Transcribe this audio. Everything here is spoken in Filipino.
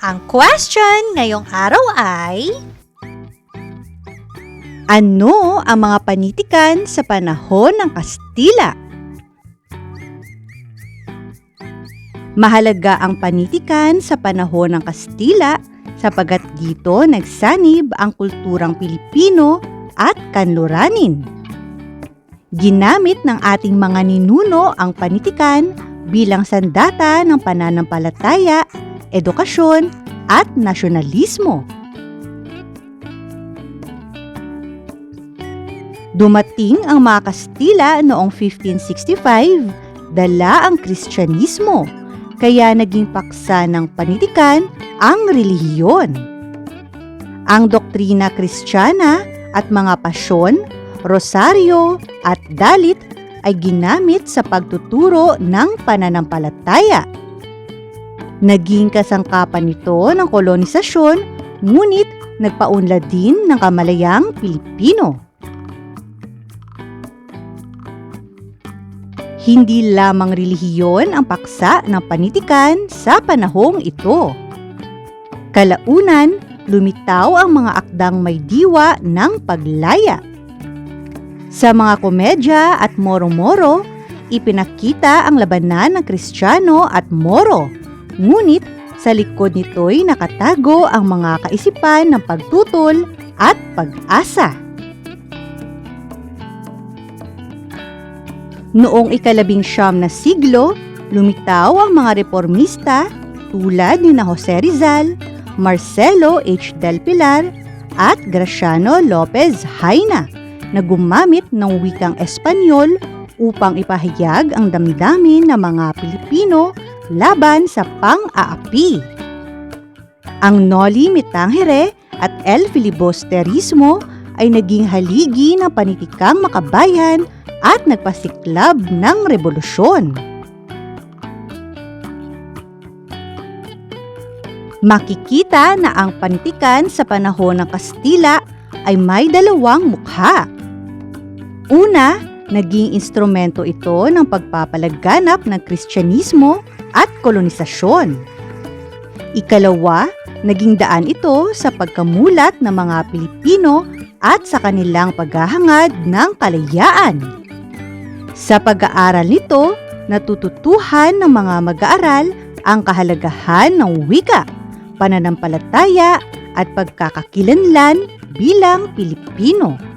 Ang question ngayong araw ay... Ano ang mga panitikan sa panahon ng Kastila? Mahalaga ang panitikan sa panahon ng Kastila sapagat dito nagsanib ang kulturang Pilipino at kanluranin. Ginamit ng ating mga ninuno ang panitikan bilang sandata ng pananampalataya, edukasyon at nasyonalismo. Dumating ang mga Kastila noong 1565, dala ang Kristyanismo, kaya naging paksa ng panitikan ang relihiyon. Ang doktrina Kristiyana at mga pasyon, rosaryo at dalit ay ginamit sa pagtuturo ng pananampalataya. Naging kasangkapan nito ng kolonisasyon, ngunit nagpaunlad din ng kamalayang Pilipino. Hindi lamang relihiyon ang paksa ng panitikan sa panahong ito. Kalaunan, lumitaw ang mga akdang may diwa ng paglaya. Sa mga komedya at moro-moro, ipinakita ang labanan ng Kristiyano at Moro. Ngunit sa likod nito'y nakatago ang mga kaisipan ng pagtutol at pag-asa. Noong ikalabing siyam na siglo, lumitaw ang mga reformista tulad ni na Jose Rizal, Marcelo H. Del Pilar at Graciano Lopez Haina na gumamit ng wikang Espanyol upang ipahayag ang damdamin ng mga Pilipino laban sa pang-aapi. Ang Noli Me Tangere at El Filibusterismo ay naging haligi ng panitikang makabayan at nagpasiklab ng revolusyon. Makikita na ang panitikan sa panahon ng Kastila ay may dalawang mukha. Una, naging instrumento ito ng pagpapalaganap ng Kristyanismo at kolonisasyon. Ikalawa, naging daan ito sa pagkamulat ng mga Pilipino at sa kanilang paghahangad ng kalayaan. Sa pag-aaral nito, natututuhan ng mga mag-aaral ang kahalagahan ng wika, pananampalataya at pagkakakilanlan bilang Pilipino.